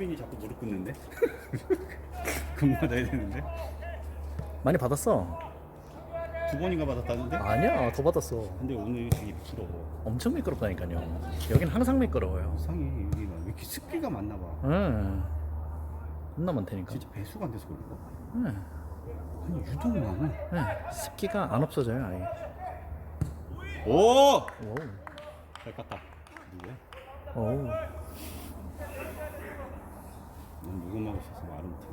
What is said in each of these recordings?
수빈이 자꾸 무릎 꿇는데? 금마다 해야 되는데? 많이 받았어. 두 번인가 받았다는데? 아니야, 더 받았어. 근데 오늘 되게 미끄러워. 엄청 미끄럽다니까요. 여긴 항상 미끄러워요. 상이 여기가 왜 이렇게 습기가 많나 봐. 응. 겁나 많다니까. 진짜 배수가 안 돼서 그런가? 응. 아니 유독 많아. 응. 습기가 안 없어져요, 아예. 오! 잘 깠다. 누구야? 오우. 넌 녹음하고 있어서 말을 못해.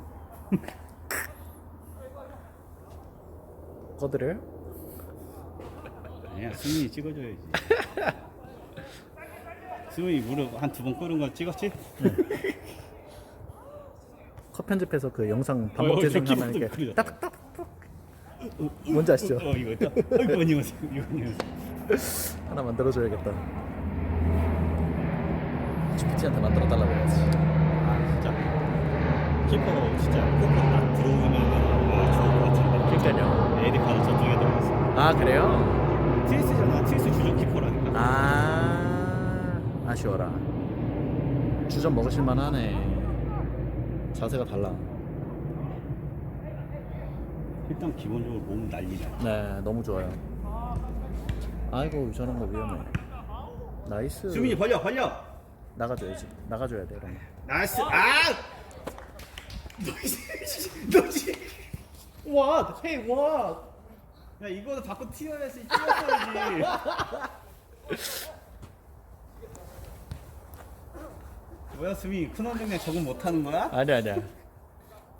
꺼드려요? 아니야, 수민이 찍어줘야지. 수민이 무릎 한 두 번 꿇은 거 찍었지? 컷 편집해서 그 영상 반복 어, 재생하면 저기 이렇게. 딱딱딱 뭔지 아시죠? 어, 이거 있다. 어, 이거. 이거 안녕하세요. 하나 만들어 줘야겠다. GPT한테 만들어 달라고 해야지. 키퍼 진짜 코코 딱 들어오면 와, 좋을 것 같은데. 그러니까요. 에디 카드 저쪽에 들어갔어. 아 그래요? TS잖아. TS 주전 키퍼라니까. 아 아쉬워라. 주전 먹으실 만하네. 자세가 달라. 일단 기본적으로 몸 난리나. 네, 너무 좋아요. 아이고 저런 거 위험해. 나이스. 수민이 벌려, 벌려. 나가줘야지. 나가줘야 돼 이런 거. 나이스. 아! 너지, 너지. What? Hey, what? 야 이거는 바꿔 튀어야지 튀었어야지 뭐야 수미 큰 원정량 적응 못하는 거야? 아니 아니야.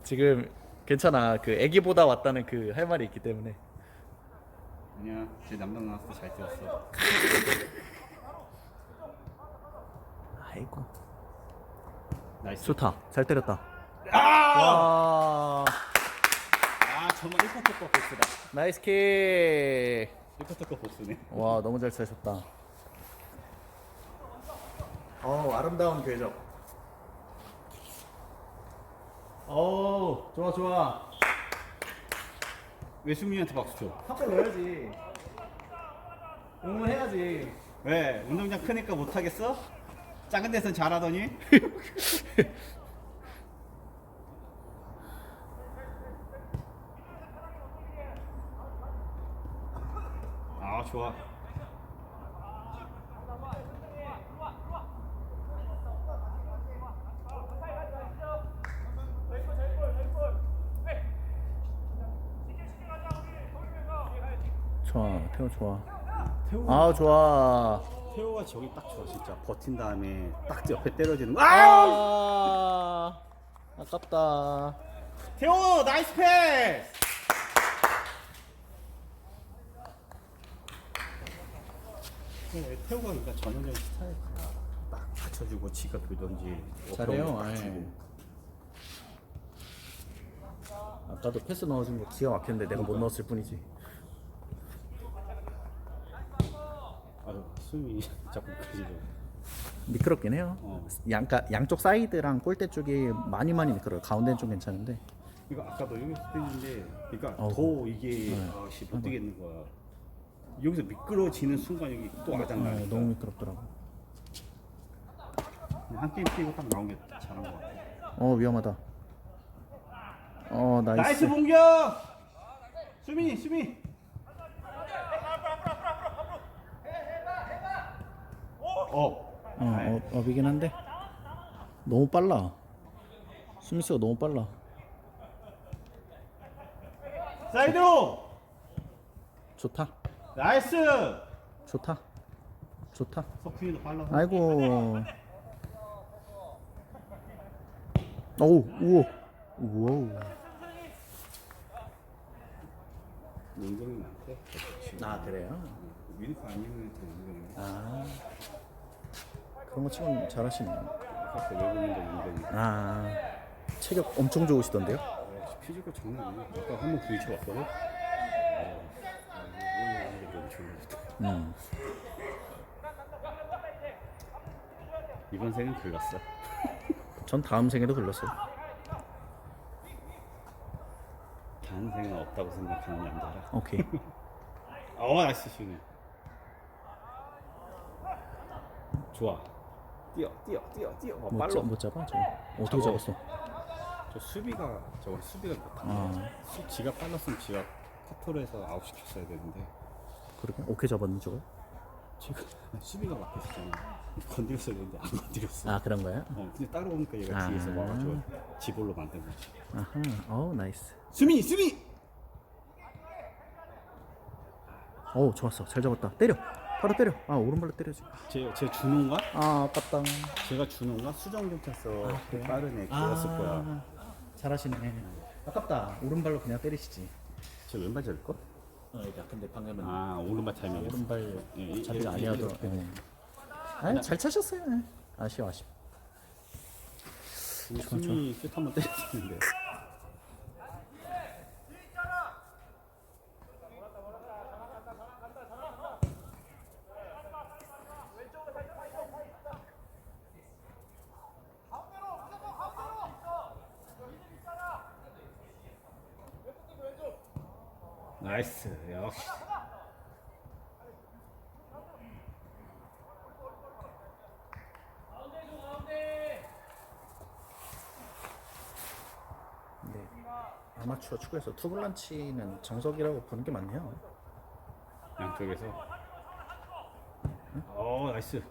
지금 괜찮아. 그 애기보다 왔다는 그 할 말이 있기 때문에. 아니야 제 남동 나왔을 때잘 뛰었어 아이고. 나이스 좋다. 잘 때렸다. 아! 와. 아 정말 1쿼터 거 보스다 나이스 킥. 1쿼터 거 보스네 와 너무 잘 차셨다. 어 아름다운 궤적. 어 좋아 좋아. 왜 수민이한테 박수 쳐? 한골 넣어야지. 응원해야지. 왜? 운동장 크니까 못하겠어? 작은 데선 잘하더니? 아 좋아 좋아 태호 좋아. 태호 아 좋아. 태호가 저기 딱 좋아 진짜 버틴 다음에 딱 옆에 때려지는 거 아! 아 아깝다. 태호 나이스 패스 네, 태호가 그러니까 전형적인 스타일이야 딱 받쳐주고 지가 돌던지 잘해요, 딱 아예. 주고. 아까도 패스 넣어준 거 기가 막혔는데 내가 못 넣었을 뿐이지. 아유 숨이 자꾸 그리고 미끄럽긴 해요. 어. 양, 그러니까 양쪽 사이드랑 골대 쪽이 많이 많이 미끄러요. 가운데는 좀 괜찮은데. 이거 아까도 여기서 뛰는데 그러니까 어우. 더 이게 네. 아씨 못 뛰겠는 거야 여기서 미끄러지는 순간 여기 또 아장나니까 네, 너무 미끄럽더라고. 한 게임 뛰고 딱 나온 게 잘한 것 같아 어 위험하다. 어 나이스. 나이스 공격! 수민이 수민 어 어, 어 업이긴 한데 너무 빨라. 스미스가 너무 빨라. 사이드로 좋다. 나이스 좋다. 좋다. 석훈이도 아이고. 오우 우와. 우와. 많대 아 그래요? 유니폼 안 입는 애들 용병이 아 그런 거 치곤 잘하시네요. 아까 아 체격 엄청 좋으시던데요? 어, 피지컬 장난 아니야 아까 한번 부딪혀 왔거든 어, 아, 오늘 너무 좋은 것 같아 음. 이번 생은 글렀어. 전 다음 생에도 글렀어요. 다음 생은 없다고 생각하는 남자라. 오케이. 어, 나이스 슈팅. 좋아. 뛰어, 뛰어, 뛰어, 뛰어. 어, 못, 빨로. 잡, 못 잡아? 저 어떻게 잡아. 잡았어? 저 수비가 저거 수비가 못하네. 아 수- 지가 빨랐으면 지가 커터로 해서 아웃 시켰어야 되는데 그러게 오케이 잡았는 저거? 지금 수비가 막혔었잖아. 건드렸어야 되는데 안 건드렸어. 아 그런 거야? 어, 근데 따로 보니까 얘가 아. 뒤에서 와가지고 지볼로 만든 거지. 아하. 어우 나이스. 수미, 수미. 어우 좋았어. 잘 잡았다. 때려. 바로 때려. 아 오른발로 때려지. 제, 제 준호인가? 아 아깝다. 제가 준호인가? 수정 경찰서 아, 그래요? 빠른 애 끼웠을 거야. 잘하시네. 아깝다. 오른발로 그냥 때리시지. 제 왼발 잡을 거? 어, 야, 근데 방금은 아 오른발 타이밍. 오른발 예, 이- 자리가 이- 아니어도. 이- 예. 아니 잘 차셨어요. 예. 아쉬워 아쉬워. 수미 슛 한번 때렸는데. 나이스 역시 근데 아마추어 축구에서 투블란치는 정석이라고 보는 게 많네요. 양쪽에서 어 나이스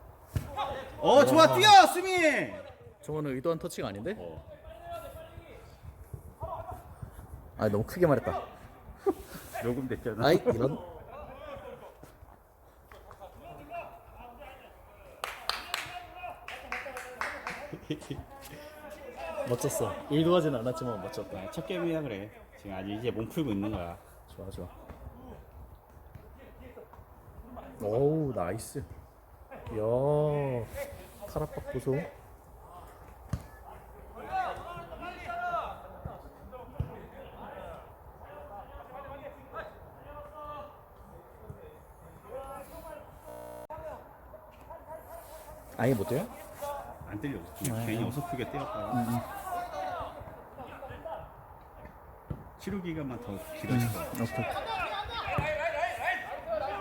어 좋아 뛰어 수미 저거는 의도한 터치가 아닌데? 어 아 너무 크게 말했다. 녹음됐잖아 아이 이런. 멋졌어. 의도하진 않았지만 멋졌다. 첫 게임이야 그래 지금 아직 이제 몸 풀고 있는 거야 좋아 좋아. 오우 나이스. 이야 카라팍 보소. 아예 못 돼요? 안 때려 그냥 아, 괜히 아. 어설프게 때렸다가 치료 기간만 더 길어졌어 오케이.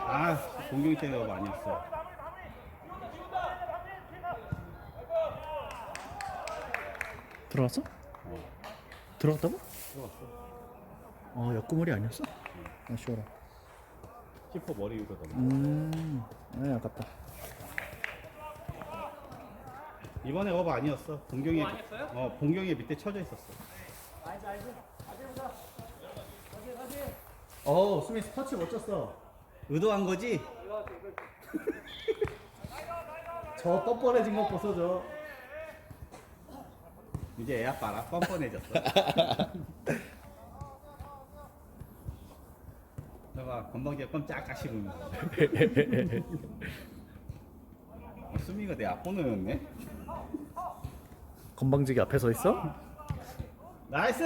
아 공격이 때려가 아니었어 들어왔어? 어 들어왔다고? 들어갔어 어 옆구물이 아니었어? 아쉬워라. 키퍼 머리 위로 던져 음, 아 아깝다. 이번에 업 아니었어 공격이 어 공격이 밑에 쳐져 있었어 어, 스미스 터치 멋졌어. 의도한 거지? 저 뻔뻔해진 거 보소죠. 이제 애 아빠라 뻔뻔해졌어 내가 건방지게 껌짝짝 씹으면서 어, 수미가 내 앞번호였네 건방지게 앞에 서 있어? 나이스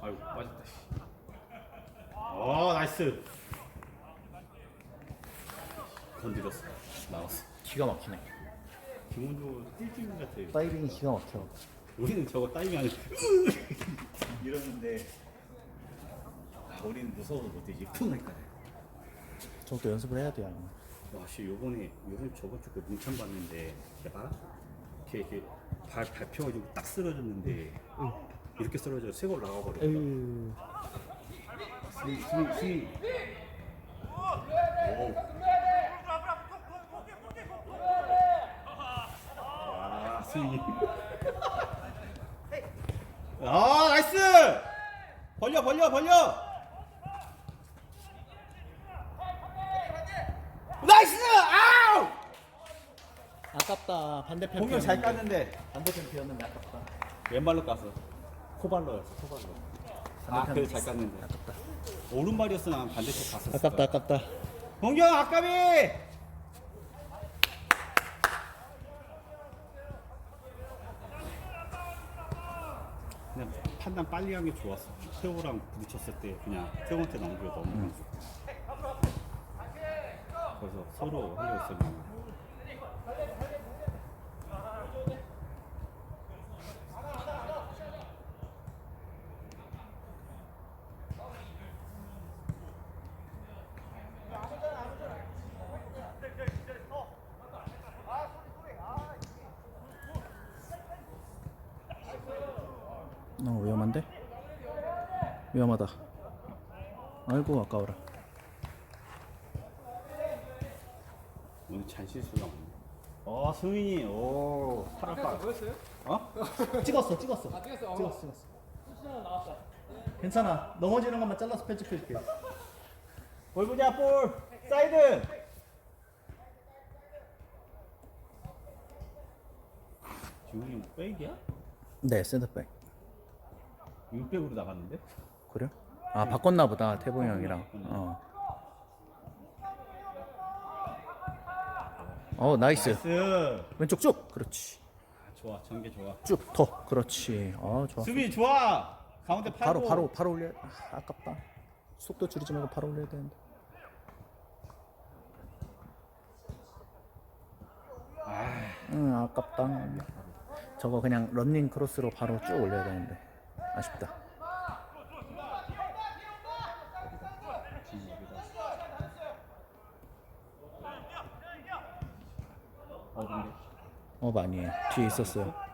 아유 빠졌다 씨. 어 나이스. 건드렸어. 나왔어. 기가 막히네. 김원조 뛸줄 같아 다이빙이 기가 막혀. 우리는 저거 따이면 이러는데 아, 우리는 무서워서 못되지. 쿵할까 저것도 연습을 해야 돼요. 와씨 요번에 요번 저번 주그 문천 봤는데 걔 봐라. 걔 이렇게 발 밟혀가지고 딱 쓰러졌는데 이렇게 쓰러져 세골 나가버려 에휴. 스윙 스윙 스윙 오. 와 스윙 아 나이스 벌려 벌려 벌려 나이스 아우 아깝다. 반대편. 공격 잘 피었는데. 깠는데 반대편 피었는데 아깝다. 왼발로 깠어 코발로였어 코발로 아 그래 잘 깠는데. 아깝다. 오른발이었으면 난 반대쪽 갔었어 아깝다 아깝다. 공경 아까비! 그냥 판단 빨리 한 게 좋았어. 태호랑 부딪혔을 때 그냥 태호한테 넘겨 너무 그래서 서로 하려고 했었는데 위험하다. 아이고 아까워라. 오늘 잔실수가 없네 어 승민이 오 팔아빠 보였어요? 어? 찍었어 찍었어. 아 찍었어. 찍었어 찍었어. 괜찮아. 넘어지는 것만 잘라서 편집해줄게. 볼 보자 볼 사이드 지훈이 형 백이야? 네 센터백. 6백으로 나갔는데? 그래? 아 바꿨나 보다 태봉이 형이랑. 어. 어 나이스. 나이스 왼쪽 쭉. 그렇지. 아, 좋아 전개 좋아 쭉 더. 그렇지. 어 좋아. 수비 좋아 가운데 바로 팔고 바로 바로 올려. 아, 아깝다. 속도 줄이지 말고 바로 올려야 되는데. 응 아깝다. 저거 그냥 런닝 크로스로 바로 쭉 올려야 되는데 아쉽다. 어 많이 해. 뒤에 있었어요.